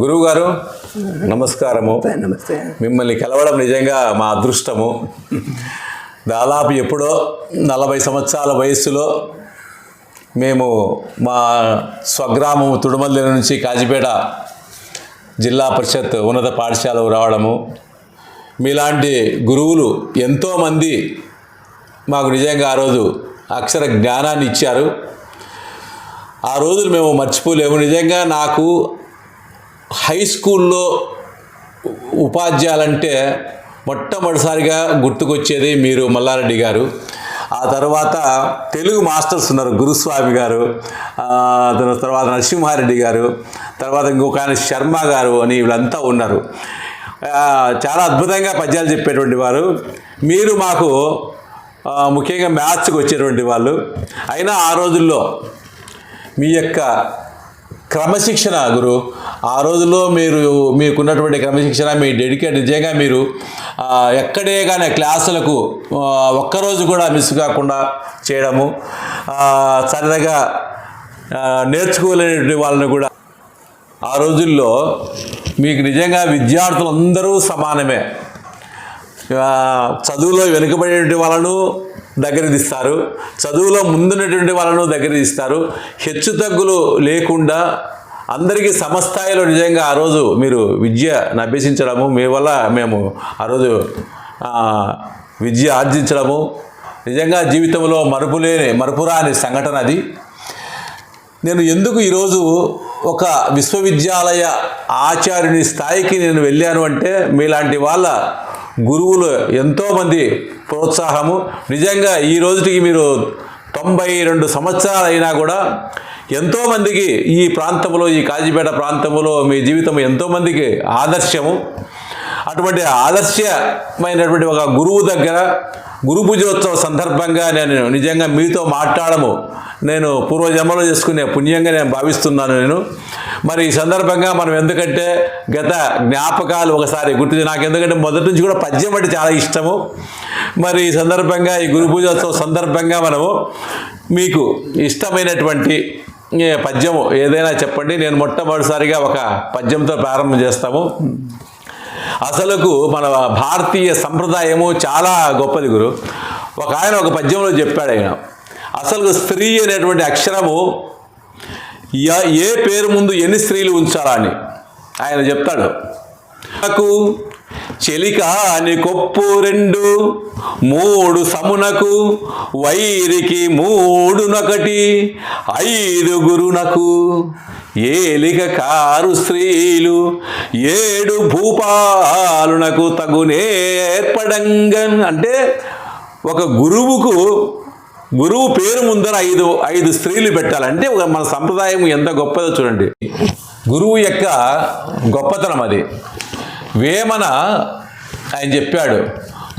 గురువు గారు నమస్కారము. నమస్తే మిమ్మల్ని కలవడం నిజంగా మా అదృష్టము. దాదాపు ఎప్పుడో నలభై సంవత్సరాల వయస్సులో మేము మా స్వగ్రామము తుడుమల్లి నుంచి కాజిపేట జిల్లా పరిషత్ ఉన్నత పాఠశాలకు రావడము. మీలాంటి గురువులు ఎంతోమంది మాకు నిజంగా ఆ రోజు అక్షర జ్ఞానాన్ని ఇచ్చారు. ఆ రోజులు మేము మర్చిపోలేము. నిజంగా నాకు హై స్కూల్లో ఉపాధ్యాయులంటే మొట్టమొదటిసారిగా గుర్తుకొచ్చేది మీరు మల్లారెడ్డి గారు. ఆ తర్వాత తెలుగు మాస్టర్స్ ఉన్నారు గురుస్వామి గారు తర్వాత నరసింహారెడ్డి గారు తర్వాత ఇంకొక ఆయన శర్మ గారు అని వీళ్ళంతా ఉన్నారు. చాలా అద్భుతంగా పద్యాలు చెప్పేటువంటి వారు. మీరు మాకు ముఖ్యంగా మ్యాథ్స్కి వచ్చేటువంటి వాళ్ళు. అయినా ఆ రోజుల్లో మీ యొక్క క్రమశిక్షణ గురు. ఆ రోజుల్లో మీరు మీకున్నటువంటి క్రమశిక్షణ మీ డెడికేట్ నిజంగా మీరు ఎక్కడే కానీ క్లాసులకు ఒక్కరోజు కూడా మిస్ కాకుండా చేయడము సరదాగా నేర్చుకోలేనటువంటి నేర్చుకోలేని వాళ్ళని కూడా ఆ రోజుల్లో మీకు నిజంగా విద్యార్థులందరూ సమానమే. చదువులో వెనుకబడేటువంటి వాళ్ళను దగ్గర తీస్తారు చదువులో ముందున్నటువంటి వాళ్ళను దగ్గర తీస్తారు హెచ్చు తగ్గులు లేకుండా అందరికీ సమస్థాయిలో నిజంగా ఆ రోజు మీరు విద్యను అభ్యసించడము మీ వల్ల మేము ఆ రోజు విద్య ఆర్జించడము. నిజంగా జీవితంలో మరుపులేని మరుపురాని సంఘటన అది. నేను ఎందుకు ఈరోజు ఒక విశ్వవిద్యాలయ ఆచార్యుని స్థాయికి నేను వెళ్ళాను అంటే మీలాంటి వాళ్ళ గురువులు ఎంతోమంది ప్రోత్సాహము. నిజంగా ఈ రోజుకి మీరు తొంభై రెండు సంవత్సరాలు అయినా కూడా ఎంతోమందికి ఈ ప్రాంతంలో ఈ కాజీపేట ప్రాంతంలో మీ జీవితం ఎంతోమందికి ఆదర్శము. అటువంటి ఆదర్శమైనటువంటి ఒక గురువు దగ్గర గురు పూజోత్సవ సందర్భంగా నేను నిజంగా మీతో మాట్లాడము. నేను పూర్వజన్మలో చేసుకునే పుణ్యంగా నేను భావిస్తున్నాను నేను. మరి ఈ సందర్భంగా మనం ఎందుకంటే గత జ్ఞాపకాలు ఒకసారి గుర్తు నాకు ఎందుకంటే మొదటి నుంచి కూడా పద్యం అంటే చాలా ఇష్టము. మరి ఈ సందర్భంగా ఈ గురు పూజోత్సవ సందర్భంగా మనము మీకు ఇష్టమైనటువంటి పద్యము ఏదైనా చెప్పండి. నేను మొట్టమొదటిసారిగా ఒక పద్యంతో ప్రారంభం చేస్తాము. అసలుకు మన భారతీయ సంప్రదాయము చాలా గొప్పది గురు. ఒక ఆయన ఒక పద్యంలో చెప్పాడు ఆయన. అసలు స్త్రీ అనేటువంటి అక్షరము ఏ పేరు ముందు ఎన్ని స్త్రీలు ఉంచాలా అని ఆయన చెప్తాడు. నాకు చెలిక అని కొప్పు రెండు మూడు సమునకు వైరికి మూడునొకటి ఐదుగురునకు ఏలిక కారు స్త్రీలు ఏడు భూపాలునకు తగునేర్పడంగన్ అంటే ఒక గురువుకు గురువు పేరు ముందర ఐదు ఐదు స్త్రీలు పెట్టాలంటే ఒక మన సంప్రదాయం ఎంత గొప్పదో చూడండి. గురువు యొక్క గొప్పతనం అది. వేమన ఆయన చెప్పాడు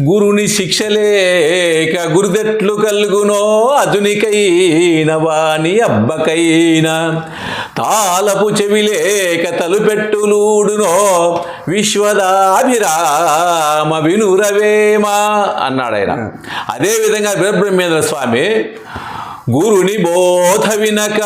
గురుని శిక్షలేక గురుదెట్లు కలుగునో అదునికైన వాని అబ్బకైన. తాలపు చెవిలేక తలుపెట్టులూడునో విశ్వదాభిరామ వినురవేమ అన్నాడు ఆయన అదేవిధంగా వీరబ్రహ్మేంద్ర స్వామి గురుని బోధ వినక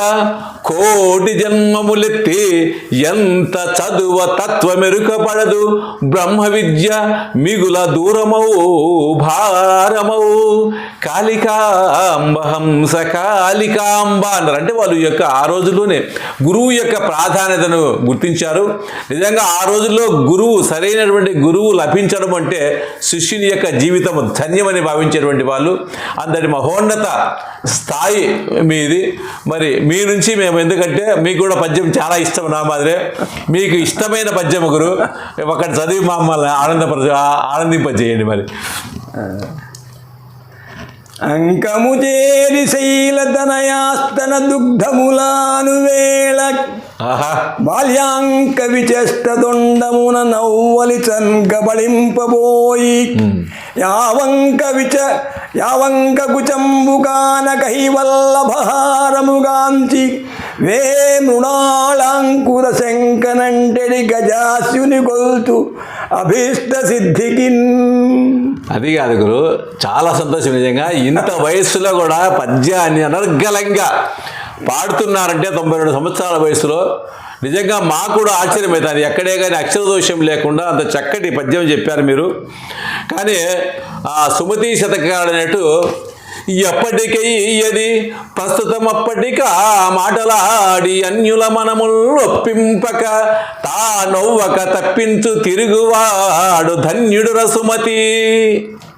కోటి జన్మములెత్తి ఎంత చదువ తత్వమెరుకపడదు బ్రహ్మ విద్య మిగుల దూరమవు భారమవు. కాళికాంబ హంస కాళికాంబ అన్నారు. అంటే వాళ్ళు యొక్క ఆ రోజుల్లోనే గురువు యొక్క ప్రాధాన్యతను గుర్తించారు. నిజంగా ఆ రోజుల్లో గురువు సరైనటువంటి గురువు లభించడం అంటే శిష్యుని యొక్క జీవితం ధన్యమని భావించేటువంటి వాళ్ళు. అందరి మహోన్నత స్థాయి మీది. మరి మీ నుంచి మేము ఎందుకంటే మీకు కూడా పద్యం చాలా ఇష్టం నా మాదిరే. మీకు ఇష్టమైన పద్యం గురు ఒకటి చదివి మమ్మల్ని ఆనందపరచ ఆనందింపజేయండి మరి. అంకము చేరి శైలతనయాస్తన దుగ్ధములానువే. బాల్యాంక విచేష్ట దొండమున నవ్వలి చన్గబళింపబోయి యావంక విచ యావంక కుచంబుకాన కైవల్లభహారముగాంచి వే మృణాళాంకుర శంకనంటెడి గజాస్యుని కొల్తు అభీష్ట సిద్ధికిన్ అది కాదు గురు చాలా సంతోషం నిజంగా. ఇంత వయస్సులో కూడా పద్యాన్ని అనర్గళంగా పాడుతున్నారంటే తొంభై రెండు సంవత్సరాల వయసులో. నిజంగా మాకు కూడా ఆశ్చర్యమవుతుంది ఎక్కడే కానీ అక్షర దోషం లేకుండా అంత చక్కటి పద్యం చెప్పారు మీరు. కానీ ఆ సుమతి శతకాడనట్టు ఎప్పటికయ్యది ప్రస్తుతం అప్పటిక మాటలాడి అన్యుల మనములు ఒప్పింపక తా నవ్వక తప్పించు తిరుగువాడు ధన్యుడు రసుమతి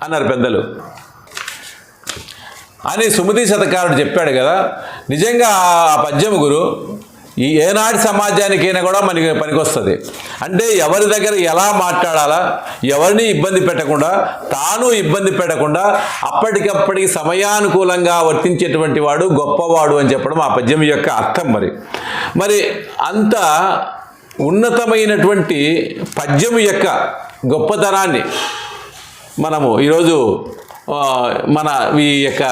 అన్నారు పెద్దలు. అని సుమతి శతకారుడు చెప్పాడు కదా. నిజంగా ఆ పద్యము గురు ఈ ఏనాటి సమాజానికైనా కూడా మనకి పనికొస్తుంది. అంటే ఎవరి దగ్గర ఎలా మాట్లాడాలా ఎవరిని ఇబ్బంది పెట్టకుండా తాను ఇబ్బంది పెట్టకుండా అప్పటికప్పటికి సమయానుకూలంగా వర్తించేటువంటి వాడు గొప్పవాడు అని చెప్పడం ఆ పద్యం యొక్క అర్థం మరి. మరి అంత ఉన్నతమైనటువంటి పద్యం యొక్క గొప్పతనాన్ని మనము ఈరోజు మన ఈ యొక్క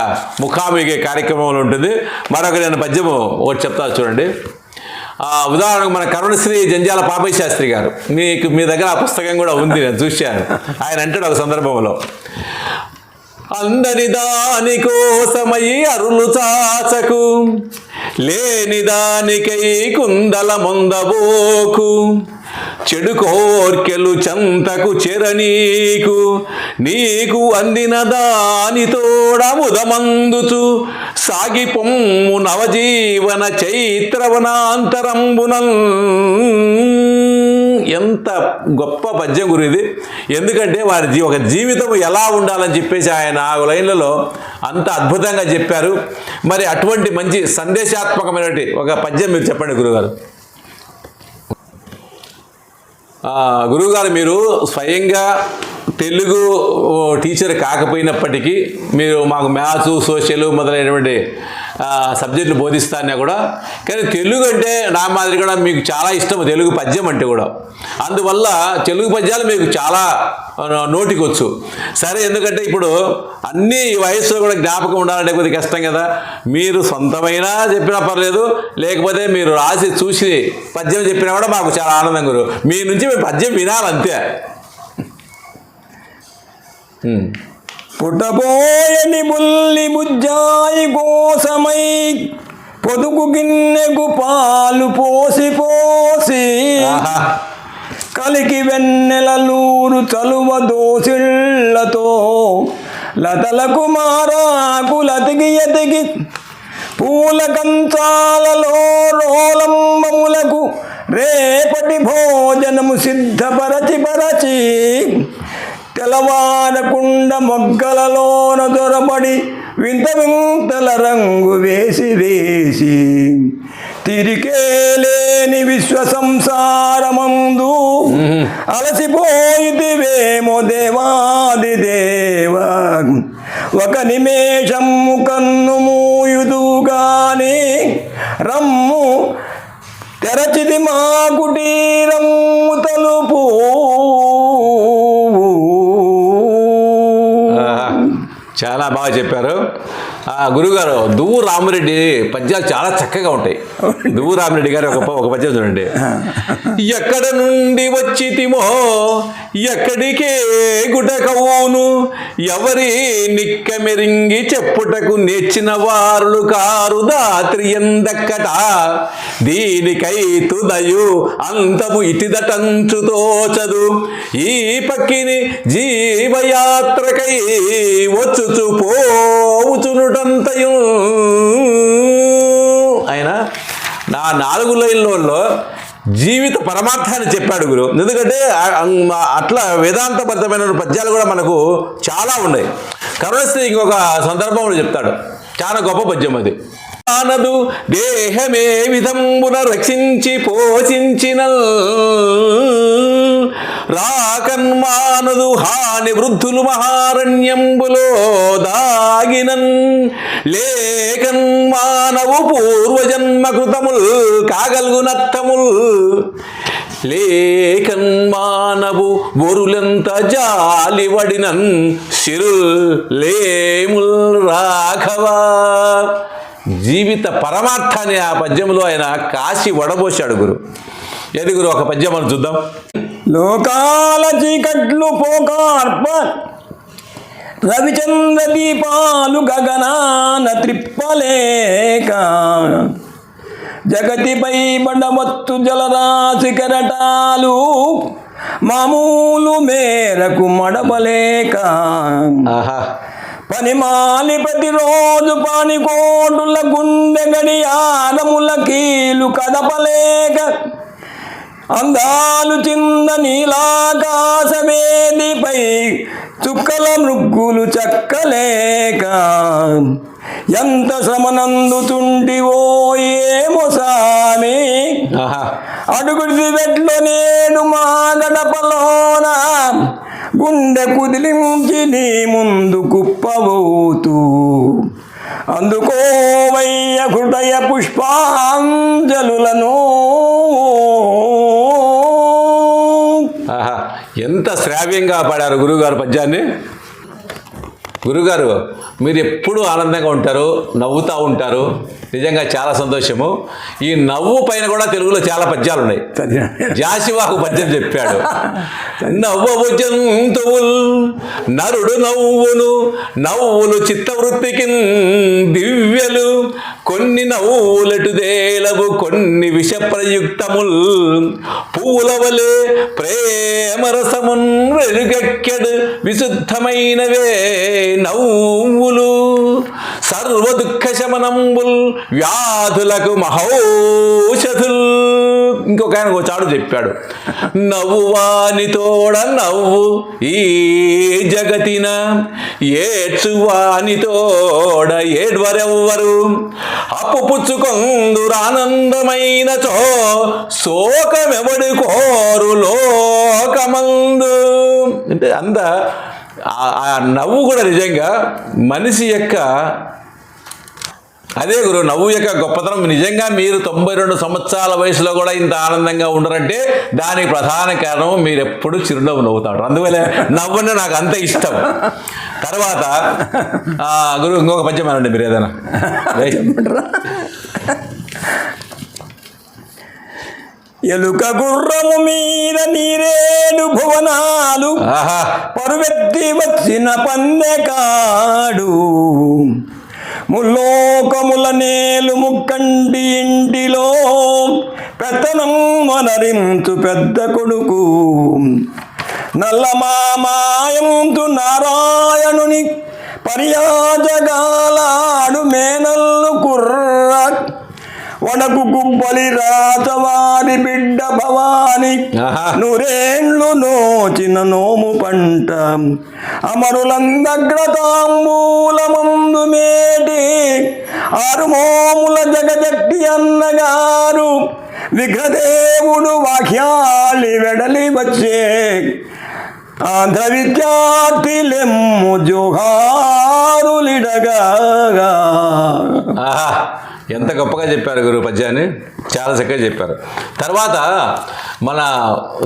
ముఖామిగే కార్యక్రమంలో ఉంటుంది. మరొక నేను పద్యము ఒకటి చెప్తా చూడండి. ఉదాహరణకు మన కరుణశ్రీ జంజాల పాపయ్య శాస్త్రి గారు. మీకు మీ దగ్గర ఆ పుస్తకం కూడా ఉంది నేను చూశాను. ఆయన అంటాడు ఒక సందర్భంలో అందరి దానికోసమై అరులు చాచకు లేని దానికై కుందల మొందబోకు. చెడు కోర్కెలు చంతకు చెరనీకు నీకు అందిన దానితోడముదమందుచు సాగి పొమ్ము నవజీవన చైత్రవనాంతరంబునం. ఎంత గొప్ప పద్యం గురిది. ఎందుకంటే వారి జీ ఒక జీవితం ఎలా ఉండాలని చెప్పేసి ఆయన ఆ లైన్లలో అంత అద్భుతంగా చెప్పారు. మరి అటువంటి మంచి సందేశాత్మకమైనటువంటి ఒక పద్యం మీరు చెప్పండి గురుగారు. గురువుగారు మీరు స్వయంగా తెలుగు ఓ, టీచర్ కాకపోయినప్పటికీ మీరు మాకు మ్యాథ్స్ సోషల్ మొదలైనటువంటి సబ్జెక్టులు బోధిస్తానే కూడా. కానీ తెలుగు అంటే నా మాదిరి కూడా మీకు చాలా ఇష్టం తెలుగు పద్యం అంటే కూడా. అందువల్ల తెలుగు పద్యాలు మీకు చాలా నోటికొచ్చు. సరే ఎందుకంటే ఇప్పుడు అన్నీ ఈ వయసులో కూడా జ్ఞాపకం ఉండాలంటే కొద్దిగా కష్టం కదా. మీరు సొంతమైనా చెప్పినా పర్లేదు లేకపోతే మీరు రాసి చూసి పద్యం చెప్పినా కూడా మాకు చాలా ఆనందం గురు. మీ నుంచి మేము పద్యం వినాలంతే. పుట్టబోయని బుల్లి బుజ్జాయి కోసమై పొదుగు గిన్నెకు పాలు పోసి పోసి. కలికి వెన్నెలలూరు చలువ దోసిళ్ళతో లతలకు మారాకులతికి ఎతికి పూల కంచాలలో రోలంబములకు రేపటి భోజనము సిద్ధపరచి పరచి తెలవారకుండ మొగ్గలలోన దొరబడి వింత వింతల రంగు వేసి వేసి తిరిగే లేని విశ్వ సంసారమందు అలసిపోయితివేమో దేవాది దేవ. ఒక నిమేషము కన్ను మూయుదు గాని రమ్ము తెరచిది మా కుటీరము తలుపు. బాగా చెప్పారు. గురుగారు దువ్వు రామిరెడ్డి పద్యాలు చాలా చక్కగా ఉంటాయి. దువ్వు రామిరెడ్డి గారు ఒక ఒక పద్యం చూడండి. ఎక్కడ నుండి వచ్చితిమో ఎక్కడికే గుటకవును ఎవరి నిక్క మెరింగి చెప్పుటకు నేర్చిన వారులు కారు దాత్రి ఎందక్కట. దీనికై తుదయు అంతము ఇటిదటంచు తోచదు ఈ పక్కిని జీవయాత్రకై వచ్చుచు పోవుచునుటంతయు ఆయన నా నాలుగు లైన్లలో జీవిత పరమార్థాన్ని చెప్పాడు గురు. ఎందుకంటే అట్లా వేదాంతబద్ధమైన పద్యాలు కూడా మనకు చాలా ఉన్నాయి. కరుణశ్రీ ఇంకొక సందర్భంలో చెప్తాడు. చాలా గొప్ప పద్యం అది. ఆనదు దేహమే విధంబున రక్షించి పోషించిన రాకన్మానదు హాని వృద్ధులు మహారణ్యంబులో దాగినన్. లేకన్ మానవు పూర్వజన్మ కృతముల్ కాగల్గు నత్తముల్ లేకన్ మానవు బొరులెంత జాలివడినన్ సిరుల్ లేముల్ రాఘవా. జీవిత పరమార్థాన్ని ఆ పద్యంలో ఆయన కాశీ వడబోశాడు గురు. ఏది గురు ఒక పద్యం మనం చూద్దాం. లోకాల చీకట్లు పోకార్ప రవిచంద్ర దీపాలు గగనాన త్రిప్పలేక జగతిపై బడవత్తు జలరాశి కెరటాలు మామూలు మేరకు మడబలేక ఆహా. పనిమాలి ప్రతిరోజు పానికోటుల గుండె గడియారముల కీలు కదపలేక అందాలు చింద నీలాకాశవేదిపై చుక్కల మృగ్గులు చక్కలేక ఎంత శ్రమనందుతుంటివో ఏమో సామి. అడుగుడి వెట్లో నేను మా గడపలోన గుండె కుదిలించి నీ ముందు కుప్పబోతూ. అందుకోవయ్య హృదయ పుష్పాంజలులను ఎంత శ్రావ్యంగా పాడారు గురువుగారు పద్యాన్ని? గురుగారు మీరు ఎప్పుడూ ఆనందంగా ఉంటారు నవ్వుతూ ఉంటారు. నిజంగా చాలా సంతోషము. ఈ నవ్వు పైన కూడా తెలుగులో చాలా పద్యాలు ఉన్నాయి. జాసివాకు పద్యం చెప్పాడు. నవ్వవు జంతువుల్ నరుడు నవ్వును నవ్వులు చిత్తవృత్తికి దివ్యలు కొన్ని నవ్వులటు దేలవు కొన్ని విష ప్రయుక్తముల్ పూల వలె ప్రేమరసమున్ వెలుగెక్కెడు విశుద్ధమైనవే నవ్వులు. సర్వ దుఃఖ వ్యాధులకు మహౌషధుల్. ఇంకొక ఆయన ఒక చాడు చెప్పాడు. నవ్వు వానితోడ నవ్వు ఈ జగతిన ఏడ్చు వానితోడ ఏడ్వరెవ్వరు? అప్పు పుచ్చుకొందురానందమైన చో శోకమెవడు కోరు లోకమందు? అంటే అంద ఆ- నవ్వు కూడా నిజంగా మనిషి యొక్క అదే గురు నవ్వు యొక్క గొప్పతనం నిజంగా మీరు తొంభై రెండు సంవత్సరాల వయసులో కూడా ఇంత ఆనందంగా ఉండరంటే దానికి ప్రధాన కారణం మీరు ఎప్పుడు చిరునవ్వు నవ్వుతాడు అందువల్ల నవ్వునే నాకు అంత ఇష్టం. తర్వాత గురువు ఇంకొక పద్యం అనండి మీరు ఏదైనా. ఎలుక గుర్రము మీద నీరేడు భువనాలు. పరువెత్తి వచ్చిన పన్నెకాడు ముల్లోకముల నేలు ముక్కంటి ఇంటిలో పెత్తనం మనరించు పెద్ద కొడుకు. నల్లమామాయంతు నారాయణుని పర్యాజగాలాడు వడకు గుబ్బలి రాతవారి బిడ్డ భవాని. నూరేండ్లు నోచిన నోము పంట. అమరులందగ్రతాంబూలమందు మేటి. ఆరు మోముల జగజట్టి అన్నగారు. విఘ్నదేవుడు వాక్యాలి వెడలి వచ్చే. ఆంధ్ర విద్యార్థిలెమ్ము జోహారులిడగా. ఎంత గొప్పగా చెప్పారు గురు పద్యాన్ని చాలా చక్కగా చెప్పారు. తర్వాత మన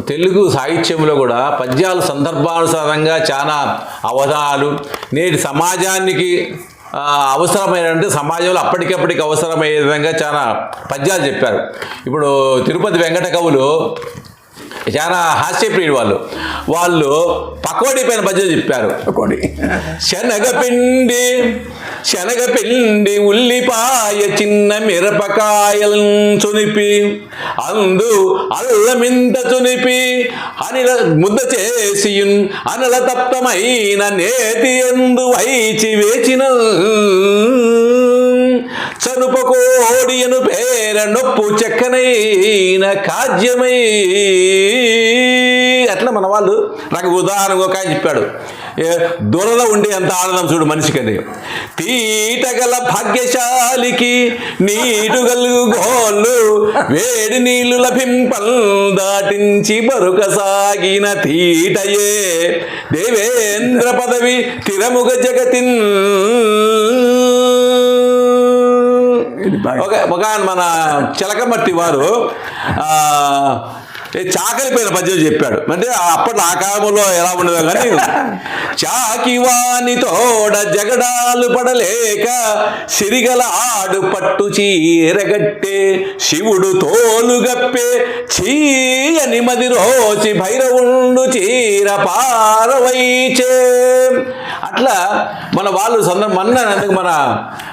తెలుగు సాహిత్యంలో కూడా పద్యాలు సందర్భానుసారంగా చాలా అవధానాలు నేటి సమాజానికి ఆ, అంటే సమాజంలో అప్పటికప్పటికి అవసరమయ్యే విధంగా చాలా పద్యాలు చెప్పారు. ఇప్పుడు తిరుపతి వెంకట కవులు చాలా హాస్యప్రియుడు వాళ్ళు. వాళ్ళు పకోడీ పైన పద్యం చెప్పారు. కొడి శనగపిండి శనగపిండి ఉల్లిపాయ చిన్న మిరపకాయలను చునిపి అందు అల్లమింత చునిపి అనిల ముద్ద చేసి అనల తప్తమైన నేతి ఎందు వైచి వేచిన చనుపకోడియను పేర నొప్పు చెక్కనైన కాజ్యమై. అట్లా మన వాళ్ళు నాకు ఉదాహరణకు ఒక చెప్పాడు. ఏ, దొరలో ఉండే అంత ఆనందం చూడు మనిషికని తీటగల భాగ్యశాలికి నీటు గలుగు గోళ్ళు వేడి నీళ్ళు లభింపల్ దాటించి బరుక సాగిన తీటయే. దేవేంద్ర పదవి తిరముగ జగతిన్. ఒక ఒక మన చిలకమట్టి వారు ఆ, ఏ చాకలి పైన పద్యం చెప్పాడు. అంటే అప్పట్లో ఆ కాలంలో ఎలా ఉండదో కానీ చాకివాని తోడ జగడాలు పడలేక సిరిగల ఆడు పట్టు చీరగట్టే శివుడు తోలుగప్పే చీయని మది రోచి భైరవుండు చీర పారవైచే. అట్లా మన వాళ్ళు సందర్భం మన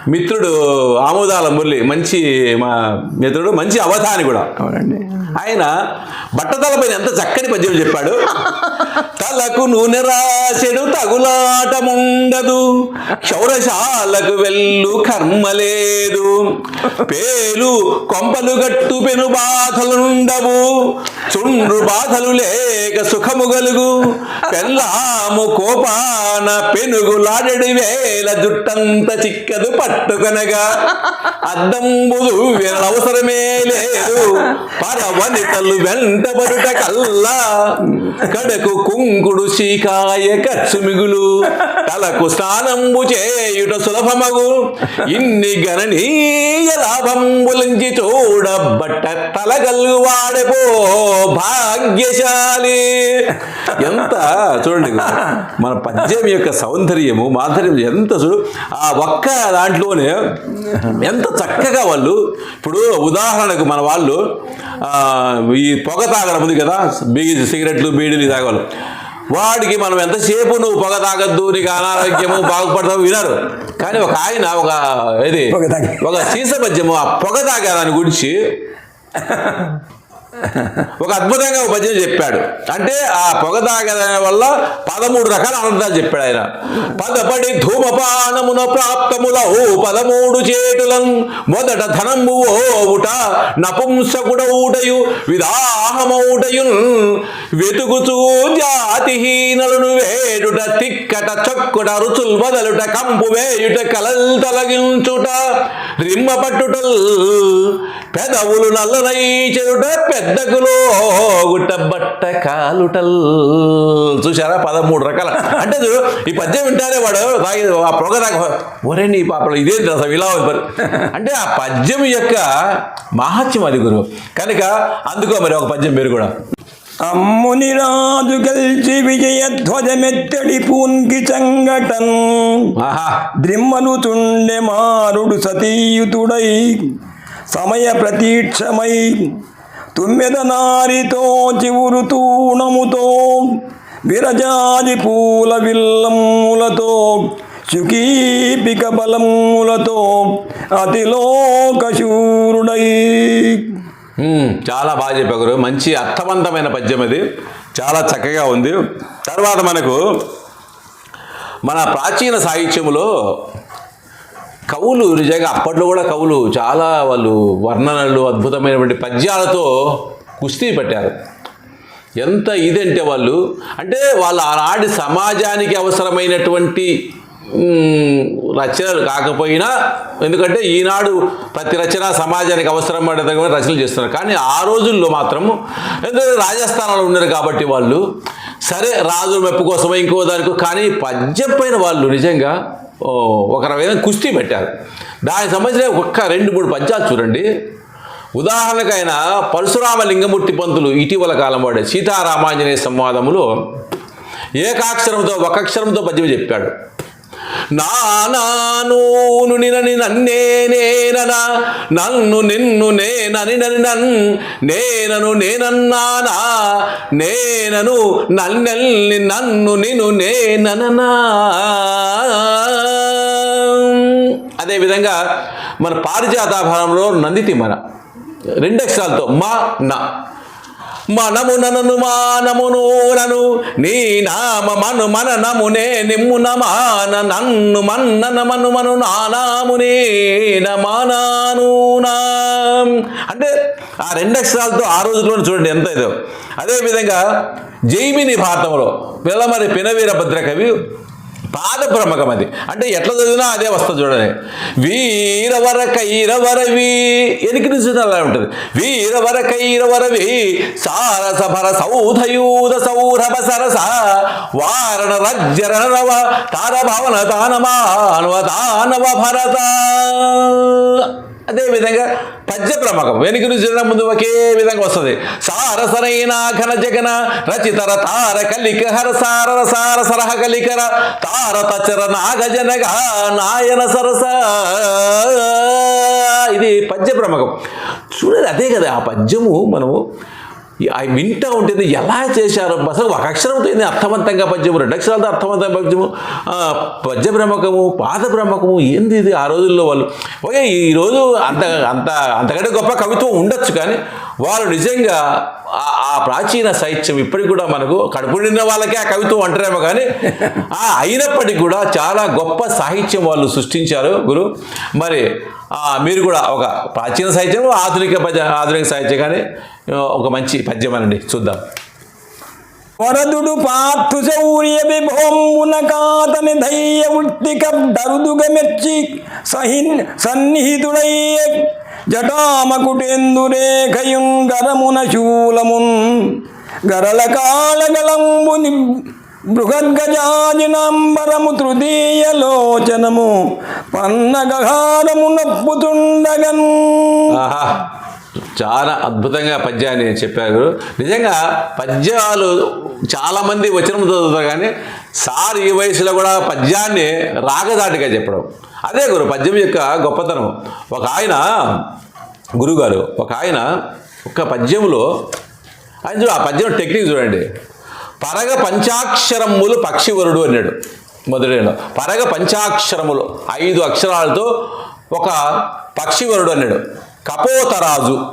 మిత్రుడు ఆమోదాల మురళి మంచి మా మిత్రుడు మంచి అవధాని కూడా. అవునండి. ఆయన బట్టతలపైన ఎంత చక్కని పద్యం చెప్పాడు. తలకు నూనె రాసెడు తగులాటముండదు క్షౌరశాలకు వెళ్ళు కర్మ లేదు. పేలు కొంపలు గట్టు పెను బాధలుండవు. చుండ్రు బాధలు లేక సుఖము గలుగు. పెళ్ళాము కోపాన పెనుగులాడడి వేల జుట్టంత చిక్కదు పట్టుకొనగా అద్దంబులు అవసరమే లేదు. పరవనితలు వెంటబడుట కల్లా. కడకు కుంకుడు శీకాయ ఖర్చు మిగులు. తలకు స్నానంబు చేయుట సులభమగు. ఇన్ని గణనీయ లాభంబులించి చూడబట్ట తలగల్లు వాడెపో భాగ్యశాలి. ఎంత చూడండి మన పద్యం యొక్క సౌందర్యము మాధుర్యం ఎంత చూ- ఆ ఒక్క దాంట్లో దాంట్లోనే ఎంత చక్కగా వాళ్ళు ఇప్పుడు ఉదాహరణకు మన వాళ్ళు ఈ పొగ తాగడం ఉంది కదా బీగి సిగరెట్లు బీడీలు తాగవాళ్ళు వాడికి మనం ఎంతసేపు నువ్వు పొగ తాగద్దు నీకు అనారోగ్యము బాగుపడతావు వినరు కానీ ఒక ఆయన ఒక ఇది. ఒక సీస పద్యము ఆ పొగ తాగే దాని గురించి ఒక అద్భుతంగా ఒక పద్యం చెప్పాడు. అంటే ఆ పొగ తాగదన వల్ల పదమూడు రకాల అనంతాలు చెప్పాడు ఆయన. పదపడి ధూమపానమున ప్రాప్తముల ఓ పదమూడు చేతులం. మొదట ధనము ఓవుట నపుంసకుడవుటయు విదాహమౌటయున్. వెతుకుచూ జాతిహీనలను వేడుట తిక్కట చొక్కుట రుచుల్ వదలుట కంపు వేయుట కలల్ తొలగించుట రిమ్మ పట్టుటల్. పెదవులు నల్లనై చెరుట పెద్ద గుట్ట బట్ట కాలుటల్. చూసారా పదమూడు రకాల. అంటే చూడు, ఈ పద్యం వింటానే వాడు ఆ పొగ ఒరే నీ పాపలు ఇదేంటి అసలు ఇలా అంటే ఆ పద్యం యొక్క మహత్యం అది గురు కనుక అందుకో మరి ఒక పద్యం మీరు కూడా. అమ్ముని రాజు గెలిచి విజయధ్వజమెత్తడి పూన్కి చంగటన్ ఆహా. ద్రిమ్మలు తుండె మారుడు సతీయుతుడై. సమయ ప్రతీక్షమై తుమ్మెద నారితో చివురు తూణముతో విరజాది పూల విల్లములతో శుకీపిక బలములతో అతిలోకశూరుడై చాలా బాగా చెప్పారు మంచి అర్థవంతమైన పద్యం అది. చాలా చక్కగా ఉంది. తర్వాత మనకు మన ప్రాచీన సాహిత్యములో కవులు నిజంగా అప్పట్లో కూడా కవులు చాలా వాళ్ళు వర్ణనలు అద్భుతమైనటువంటి పద్యాలతో కుస్తీ పెట్టారు. ఎంత ఇదంటే వాళ్ళు అంటే వాళ్ళ ఆనాటి సమాజానికి అవసరమైనటువంటి రచనలు కాకపోయినా ఎందుకంటే ఈనాడు ప్రతి రచన సమాజానికి అవసరమైన రచనలు చేస్తున్నారు. కానీ ఆ రోజుల్లో మాత్రము ఎందుకంటే రాజస్థానాలు ఉన్నారు కాబట్టి వాళ్ళు సరే రాజుల మెప్పు కోసమో ఇంకో దానికో కానీ పద్యం పైన వాళ్ళు నిజంగా ఒక రకమైన కుస్తీ పెట్టారు. దానికి సంబంధించిన ఒక్క రెండు మూడు పద్యాలు చూడండి. ఉదాహరణకు ఆయన పరశురామ లింగమూర్తి పంతులు ఇటీవల కాలం వాడే సీతారామాంజనేయ సంవాదములో ఏకాక్షరంతో ఒక అక్షరంతో పద్యం చెప్పాడు. నానాను నినని నన్నే నేననా నన్ను నిన్ను నేనని నని నన్ నేనను నేనన్నానా నేనను నన్నెల్ని నన్ను నిన్ను నేనననా. అదేవిధంగా మన పారిజాతాభరణంలో నందితి మన. రెండు అక్షరాలతో మా నా. మనము మా మానమును నను. నీ నామ మను మన నమునే నిమ్ము నమాన నన్ను మన్నన మను మను నానామునే నమానాను అంటే ఆ రెండు అక్షరాలతో ఆ రోజుల్లోనే చూడండి ఎంత ఇదో. అదేవిధంగా జైమిని భారతంలో పిల్లమరి పినవీర భద్రకవి కవి అది అంటే ఎట్లా చదివినా అదే వస్తుంది చూడండి. వీరవర కైరవరవి ఎనికి అలా ఉంటుంది. వీరవర కైరవరవి సారస భర సౌధయూధ సౌరభ సరస వారణ రజ్జరణవ తార భవన తానమానవ తానవ భరత. అదే విధంగా పద్య ప్రమకం వెనుక నుంచి ముందు ఒకే విధంగా వస్తుంది. సారసరైన ఘన జగన రచితర తార కలిక హర సార సార సరహ కలికర తార తచర నాగజనగ నాయన సరస. ఇది పద్య ప్రమకం చూడండి అదే కదా ఆ పద్యము మనము అవి వింటూ ఉంటుంది ఎలా చేశారు? అసలు ఒక అక్షరంతో అర్థవంతంగా పద్యము? రెండు అక్షరాలతో అర్థవంతంగా పద్యము? పద్య బ్రహ్మకము పాద బ్రహ్మకము ఏంది ఇది ఆ రోజుల్లో వాళ్ళు? ఓకే ఈరోజు అంత అంత అంతకంటే గొప్ప కవిత్వం ఉండొచ్చు కానీ వాళ్ళు నిజంగా ఆ- ప్రాచీన సాహిత్యం ఇప్పటికి కూడా మనకు కడుపు నిండిన వాళ్ళకే ఆ కవిత్వం అంటారేమో కానీ ఆ అయినప్పటికీ కూడా చాలా గొప్ప సాహిత్యం వాళ్ళు సృష్టించారు గురు. మరి మీరు కూడా ఒక ప్రాచీన సాహిత్యం ఆధునిక పద్య ఆధునిక సాహిత్యం కానీ ఒక మంచి పద్యం అనండి చూద్దాం. వరదుడు పార్థు శౌర్య విభోమున కాతని ధైర్య వృత్తిక దరుదుగ మెచ్చి సహిన్ సన్నిహితుడయ్య జటామకుటేందురేఖయున్ గరమున శూలమున్ గరళ కాళగళంబుని బృహద్గజాజినాంబరము తృతీయ లోచనము పన్నగహారము నప్పుతుండగన్. ఆహా. చాలా అద్భుతంగా పద్యాన్ని చెప్పారు. నిజంగా పద్యాలు చాలామంది వచనం చదువుతారు కానీ సార్ ఈ వయసులో కూడా పద్యాన్ని రాగదాటిగా చెప్పడం. అదే గురు పద్యం యొక్క గొప్పతనం. ఒక ఆయన గురుగారు ఒక ఆయన ఒక పద్యంలో ఆయన చూడు ఆ పద్యం టెక్నిక్ చూడండి. పరగ పంచాక్షరములు పక్షివరుడు అన్నాడు మొదటిలో. పరగ పంచాక్షరములు ఐదు అక్షరాలతో ఒక పక్షివరుడు అన్నాడు. కపోతరాజు.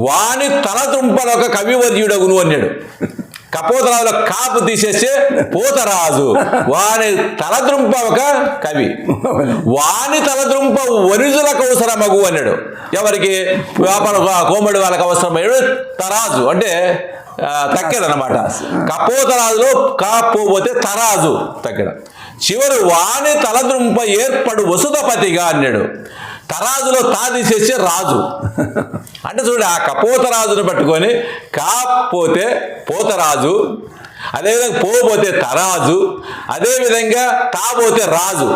వాని తల తుంపలొక కవివర్యుడగును అన్నాడు. కపోతరాజులో కాపు తీసేస్తే పోతరాజు. వాని తలద్రుంప ఒక కవి. వాని తలద్రుంప వరిజులకు అవసరమగు అన్నాడు. ఎవరికి? వ్యాపార కోమడి వాళ్ళకి అవసరమయ్యాడు తరాజు. అంటే ఆ, తక్కెడనమాట కపోతరాజులో కాపోతే తరాజు తక్కెడ చివరి వాని తలద్రుంప ఏర్పడు వసుధపతిగా అన్నాడు. తరాజులో తా తీసేస్తే రాజు. అంటే చూడు ఆ కపోతరాజును పట్టుకొని కాపోతే పోతరాజు అదేవిధంగా పోబోతే తరాజు అదేవిధంగా తాపోతే రాజు.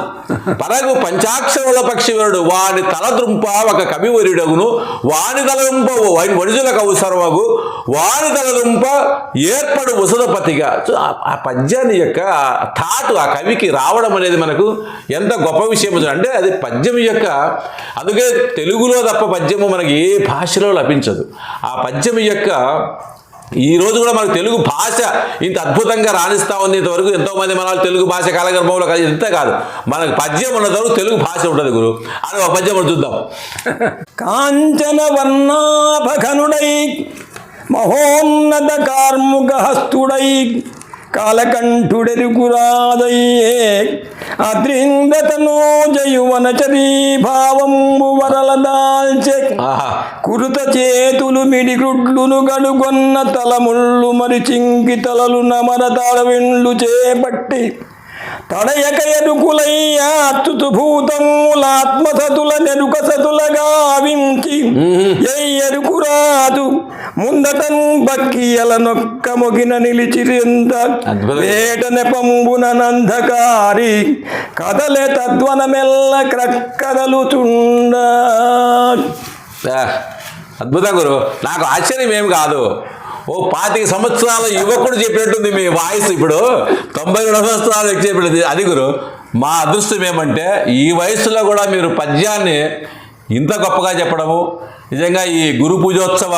పరగు పంచాక్షరముల పక్షివరుడు వాని తలద్రుంప ఒక కవివరుడగును వాని తలదుంప వడిజులకు అవసరమగు వాని తలదుంప ఏర్పడు వసులపతిగా ఆ- పద్యాన్ని యొక్క థాటు ఆ కవికి రావడం అనేది మనకు ఎంత గొప్ప విషయం అంటే అది పద్యం యొక్క అందుకే తెలుగులో తప్ప పద్యము మనకి ఏ భాషలో లభించదు. ఆ పద్యం యొక్క ఈ రోజు కూడా మనకు తెలుగు భాష ఇంత అద్భుతంగా రాణిస్తూ ఉంది ఇంతవరకు ఎంతోమంది మన తెలుగు భాష కాలగర్భంలో కాదు ఇంత కాదు. మనకు పద్యం ఉన్నంతవరకు తెలుగు భాష ఉంటుంది గురు. అది ఒక పద్యం చూద్దాం. కాంచన వర్ణాభనుడై మహోన్నత కార్ముక హస్తుడై కాలకంఠుడెరుకురాదయ్యే అద్రిందతనో జయువనచరీ భావంబు వరల దాల్చె ఆహా. కురుత చేతులు మిడిగుడ్లును గడుగొన్న తలముళ్ళు మరి చింకి తలలు నమర తాళవిండ్లు చేపట్టి తడయక ఎరుకులయ్యా అచ్యుతు భూతములాత్మసతుల నెరుక సతులగా వించి ఎరుకురాదు ముందటన్ బక్కియల నొక్క మొగిన నిలిచిరింద. వేట నెపంబున నందకారి కదలే తద్వనమెల్ల క్రక్కదలుచుండా. ఆ, అద్భుతం గురు. నాకు ఆశ్చర్యం ఏమి కాదు. ఓ పాతిక సంవత్సరాల యువకుడు చెప్పినట్టుంది మీ వాయిస్ ఇప్పుడు. తొంభై రెండు సంవత్సరాలు చెప్పినది. అది గురు మా అదృష్టం ఏమంటే ఈ వయసులో కూడా మీరు పద్యాన్ని ఇంత గొప్పగా చెప్పడము. నిజంగా ఈ గురు పూజోత్సవ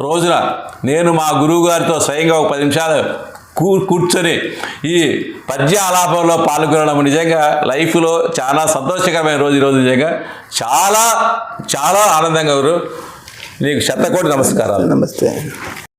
రోజున నేను మా గురువు గారితో స్వయంగా ఒక పది నిమిషాలు కూ కూర్చొని ఈ పద్య ఆలాపంలో పాల్గొనడం నిజంగా లైఫ్లో చాలా సంతోషకరమైన రోజు ఈరోజు నిజంగా. చాలా చాలా ఆనందంగా గురు. నీకు శతకోటి నమస్కారాలు. నమస్తే.